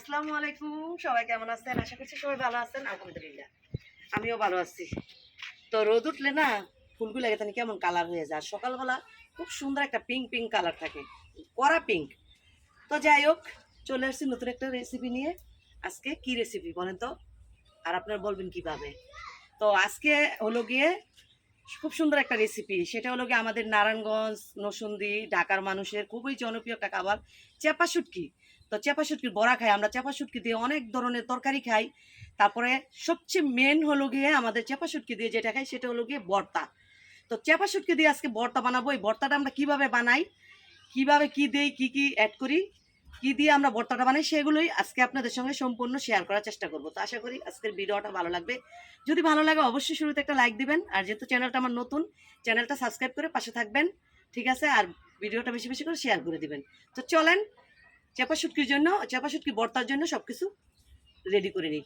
আসসালামু আলাইকুম। সবাই কেমন আছেন? আশা করছি সবাই ভালো আছেন। আলহামদুলিল্লাহ। আমিও ভালো আছি। তো রোদ উঠলে না ফুলগুলো এখানে কেমন কালার হয়ে যায়। সকালবেলা খুব সুন্দর একটা পিঙ্ক পিঙ্ক কালার থাকে। কড়া পিঙ্ক তো যাই হোক, চলে আসছি নতুন একটা রেসিপি নিয়ে। আজকে কি রেসিপি বলেন তো? আর আপনারা বলবেন কীভাবে? তো আজকে হলো গিয়ে খুব সুন্দর একটা রেসিপি সেটা হলো গিয়ে আমাদের নারায়ণগঞ্জ নসুন্দি ঢাকার মানুষের খুবই জনপ্রিয় একটা খাবার। চেপা শুটকি। তো চেপা শুটকির বড়া খাই, আমরা চেপা শুটকি দিয়ে অনেক ধরনের তরকারি খাই। তারপরে সবচেয়ে মেন হলো গিয়ে আমাদের চেপা শুটকি দিয়ে যেটা খাই, সেটা হলো গিয়ে ভর্তা তো চেপা শুটকি দিয়ে আজকে ভর্তা বানাবো। এই ভর্তাটা আমরা কীভাবে বানাই, কীভাবে কি দেই, কি কি অ্যাড করি, কি দিয়ে আমরা ভর্তাটা বানাই, সেগুলোই আজকে আপনাদের সঙ্গে সম্পূর্ণ শেয়ার করার চেষ্টা করব। তো আশা করি আজকের ভিডিওটা ভালো লাগবে। যদি ভালো লাগে অবশ্যই শুরুতে একটা লাইক দিবেন। আর যেহেতু চ্যানেলটা আমার নতুন চ্যানেলটা সাবস্ক্রাইব করে পাশে থাকবেন। ঠিক আছে? আর ভিডিওটা বেশি বেশি করে শেয়ার করে দিবেন। তো চলেন চেপা শুটকির জন্য চেপা শুটকি ভর্তার জন্য সব কিছু রেডি করে নিই।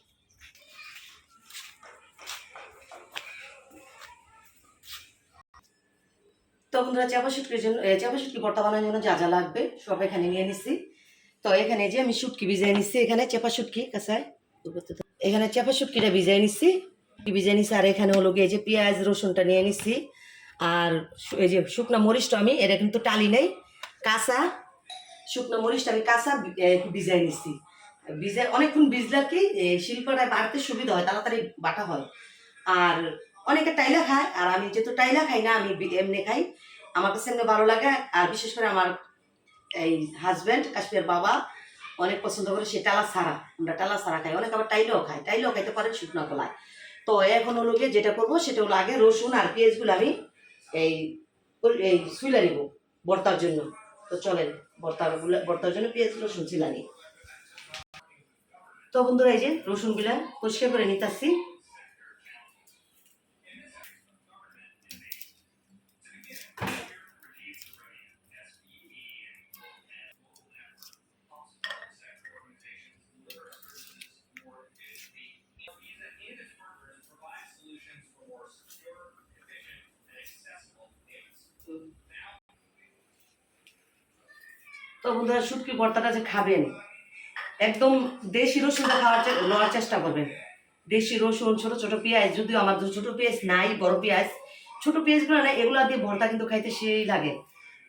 তো বন্ধুরা চাপা শুটকির জন্য চাপা শুটকি ভর্তা বানানোর জন্য যা যা লাগবে সব এখানে নিয়ে নিচ্ছি তো এখানে যে আমি শুটকি ভিজিয়ে নিচ্ছি এখানে চেপা শুটকি কাঁচায় এখানে চেপা শুটকিটা ভিজিয়ে নিচ্ছি ভিজিয়ে নিচ্ছি আর এখানে হলো গিয়ে যে পেঁয়াজ, রসুনটা নিয়ে নিচ্ছি আর এই যে শুকনো মরিচটা আমি, এটা কিন্তু টালি নেই। কাঁচা শুকনো মরিচটা আমি কাঁচা ভিজিয়ে নিচ্ছি ভিজে অনেকক্ষণ ভিজলে কি শিল্পটায় বাড়তে সুবিধা হয়, তাড়াতাড়ি বাটা হয়। আর অনেকে টাইলা খায়, আর আমি যেহেতু টাইলা খাই না, আমি এমনি খাই। আমার কাছে এমনি ভালো লাগে, আর বিশেষ করে আমার এই হাজব্যান্ড কাশ্মীর বাবা, অনেক পছন্দ করে সে টালা সারা আমরা টালা সারা খাই, অনেক আবার টাইলেও খাই টাইলেও খাইতে পারে শুকনো কলায়। তো এখন হলো গিয়ে যেটা করব, সেটা হলো আগে রসুন আর পেঁয়াজগুলো আমি এই এই সুইলা নিব ভর্তার জন্য। তো চলেন। ভর্তার ভর্তার জন্য পেঁয়াজ, রসুন ছিলা নিই তো বন্ধুরা, এই যে রসুনগুলা পরিষ্কার করে নিতেছি। তো বন্ধুরা শুটকি ভর্তাটা যে খাবেন, একদম দেশি রসুনটা খাওয়ার নেওয়ার চেষ্টা করবেন। দেশি রসুন, ছোট ছোট পেঁয়াজ, যদিও আমার ছোট পেঁয়াজ নাই, বড় পেঁয়াজ। ছোট পেঁয়াজগুলো না, এগুলো দিয়ে ভর্তা কিন্তু খাইতে সেই লাগে।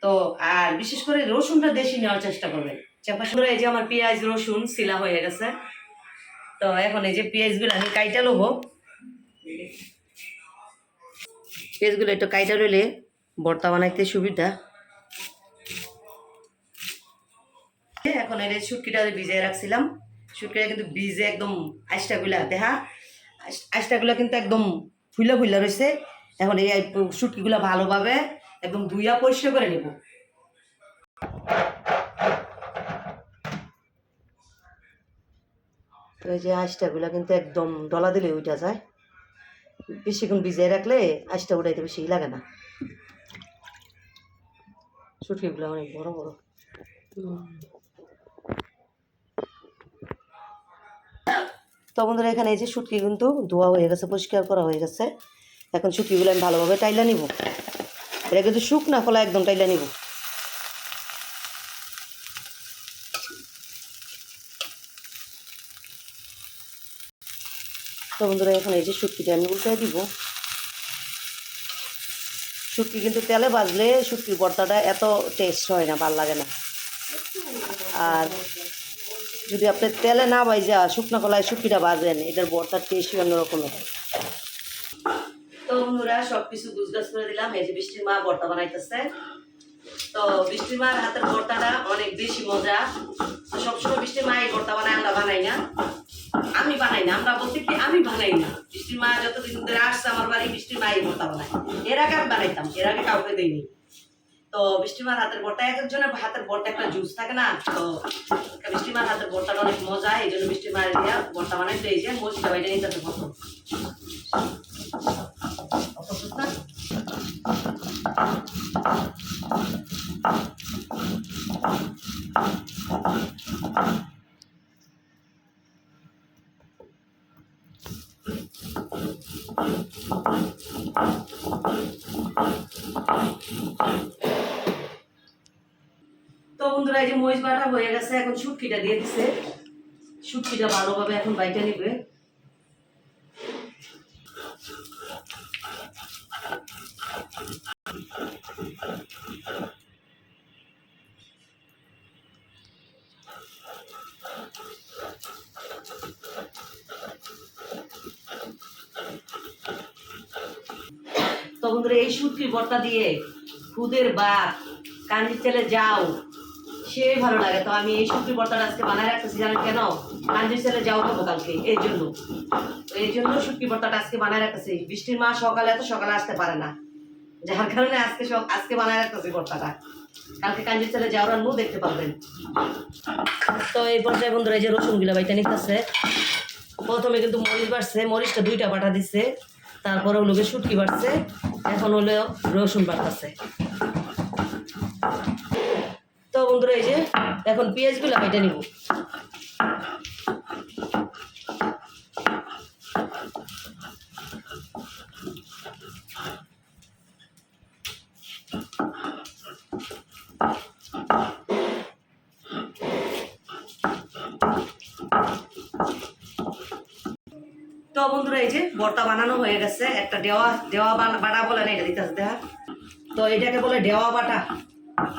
তো, আর বিশেষ করে রসুনটা দেশি নেওয়ার চেষ্টা করবেন। চাপা শুরু এই যে আমার পেঁয়াজ, রসুন শিলা হয়ে গেছে। তো, এখন এই যে পেঁয়াজগুলো আমি কাইটা লবো। পেঁয়াজগুলো একটু কাইটা রইলে ভর্তা বানাইতে সুবিধা। এখন এই শুটকিটা ভিজিয়ে রাখছিলাম শুটকিটা কিন্তু ভিজে একদম আইসটাগুলা দেখা আইস- আইসটাগুলা কিন্তু একদম ফুলা ফুলা রয়েছে এখন এই শুটকিগুলা ভালোভাবে একদম ধুইয়া পরিষ্কার করে নিব। এই যে আইসটাগুলা কিন্তু একদম ডলা দিলে উঠা যায়। বেশিক্ষণ ভিজিয়ে রাখলে আইসটা উঠাইতে বেশি লাগে না। শুটকিগুলো অনেক বড় বড়। তো বন্ধুরা, এখানে এই যে শুটকি কিন্তু ধোয়া হয়ে গেছে, পরিষ্কার করা হয়ে গেছে। এখন শুটকিগুলো আমি ভালোভাবে টাইলা নিব। এটা কিন্তু শুকনা কলা একদম টাইলা নিব। তো বন্ধুরা, এখন এই যে শুটকিটা আমি উল্টাই দিব। শুটকি কিন্তু তেলে ভাজলে শুটকির ভর্তাটা এত টেস্ট হয় না, ভালো লাগে না। আর যদি আপনি তেলে না ভাইজা শুকনো কলায় শুকিটা ভাজেন, এটার ভর্তার টেস্টই অন্যরকমের তো বন্ধুরা সব কিছু গুজগাছ করে দিলাম। এই যে বৃষ্টির মা ভর্তা বানাইতেছে। তো বৃষ্টির মার হাতের ভর্তাটা অনেক বেশি মজা। তো সবসময় বৃষ্টির মা এই ভর্তা বানায়, আমরা বানাই না। আমি বানাই না, আমরা বলতে কি আমি বানাই না। বৃষ্টির মা যতদিন ধরে আসছে আমার বাড়ি, বৃষ্টির মা এই ভর্তা বানায়। এর আগে আমি বানাইতাম, এর আগে কাউকে দিইনি। তো বৃষ্টিমার হাতের ভর্তা এক একজনের হাতের ভর্তা একটা জুস থাকে না, তো বৃষ্টিমার হাতের ভর্তাটা অনেক মজা, এই জন্য বৃষ্টিমার দিয়া বর্তা বানাই তো এই যে বাইরে নিতে হবে প্রথম অপসুত এই যে মহিষ বাটা হয়ে গেছে, এখন দিয়ে দিছে। ভালোভাবে এখন বাইটা নিবে। তো বন্ধুরা, এই শুটকির ভর্তা দিয়ে খুদের বাপ কাঞ্জির তেলে যাও। সে ভালো লাগে। তো আমি এই শুটকির ভর্তাটা আজকে বানায় রাখতেছি, জানেন কেন? কাঞ্জির তেলে যাও খাব কালকে এই জন্য। এই জন্য শুটকি ভর্তাটা আজকে বানায় রাখতেছি। বৃষ্টির মা সকালে, এত সকালে আসতে পারে না। যার কারণে আজকে আজকে বানায় রাখতেছি ভর্তাটা কালকে কাঞ্জির তেলে যাওয়ার রান্নাও দেখতে পারবেন। তো এই পর্যায়ে বন্ধুরা, এই যে রসুনগুলো বাইটা নিতেছে। প্রথমে কিন্তু মরিচ বাড়ছে, মরিচটা দুইটা বাটা দিচ্ছে তারপরে গিয়ে শুটকি বাড়ছে। এখন হলো রসুন বাড়তেছে। তো বন্ধুরা, এই যে এখন পেঁয়াজগুলো কেটে নিব। তো বন্ধুরা, এই যে ভর্তা বানানো হয়ে গেছে। একটা দেওয়া দেওয়া বানা- বাটা বলে না, এটা দিতে দেখা। তো এটাকে বলে দেওয়া বাটা।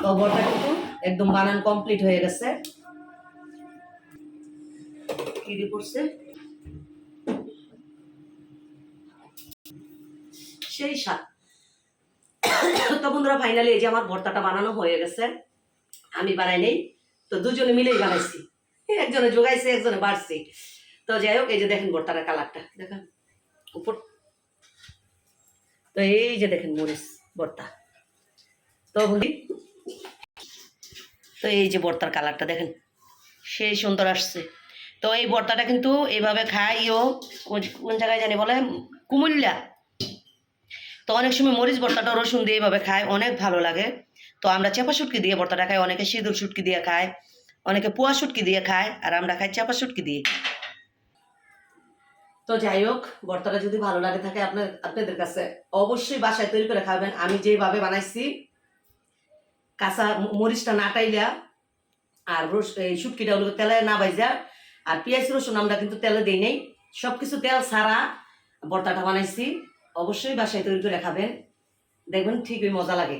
তো ভর্তা কিন্তু একদম বানান কমপ্লিট হয়ে গেছে। সেই স্বাদ তো বন্ধুরা ফাইনালি এই যে আমার ভর্তাটা বানানো হয়ে গেছে, আমি বানাই নেই, তো দুজনে মিলেই বানাইছি। একজনে যোগাইছে একজনে বাড়ছি। তো যাই হোক, এই যে দেখেন ভর্তার কালারটা, দেখেন, উপর। তো এই যে দেখেন মরিচ ভর্তা। তো বলি তো এই যে বর্তার কালারটা দেখেন, সেই সুন্দর আসছে। তো এই বর্তাটা কিন্তু এইভাবে খাই ও কোন- জায়গায় জানি বলে? কুমিল্লা। তো অনেক সময় মরিচ ভর্তাটা রসুন দিয়ে এইভাবে খায়, অনেক ভালো লাগে। তো আমরা চাপা শুটকি দিয়ে ভর্তাটা খাই, অনেকে সিঁদুর শুটকি দিয়ে খায়, অনেকে পোয়া শুটকি দিয়ে খায়, আর আমরা খাই চেপা শুটকি দিয়ে। তো যাই হোক ভর্তাটা যদি ভালো লাগে থাকে আপনার আপনাদের কাছে অবশ্যই বাসায় তৈরি করে খাবেন। আমি যেভাবে বানাইছি কাঁচা মরিচটা না টাইলা আর এই শুটকিটা হলো তেলে না ভাইজা। আর পেঁয়াজ, রসুন আমরা কিন্তু তেলে দিই নেই। সব কিছু তেল ছাড়া ভর্তাটা বানাইছি। অবশ্যই বাসায় তৈরি করে খাবেন। দেখবেন ঠিকই মজা লাগে।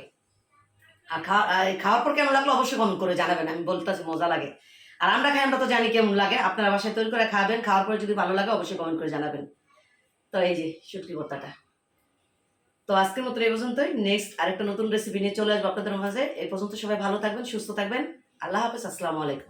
আর খাওয়া খাওয়ার পর কেমন লাগল অবশ্যই কমেন্ট করে জানাবেন। আমি বলতেছি মজা লাগে। আর আমরা খাই, আমরা তো জানি কেমন লাগে। আপনারা বাসায় তৈরি করে খাবেন। খাওয়ার পরে যদি ভালো লাগে অবশ্যই কমেন্ট করে জানাবেন। তো এই যে শুটকি ভর্তাটা তো আজকের মতো এই পর্যন্তই। নেক্সট আরেকটা নতুন রেসিপি নিয়ে চলে আসব আপনাদের মাঝে। এই পর্যন্ত সবাই ভালো থাকবেন, সুস্থ থাকবেন। আল্লাহ হাফেজ, আসসালামু আলাইকুম।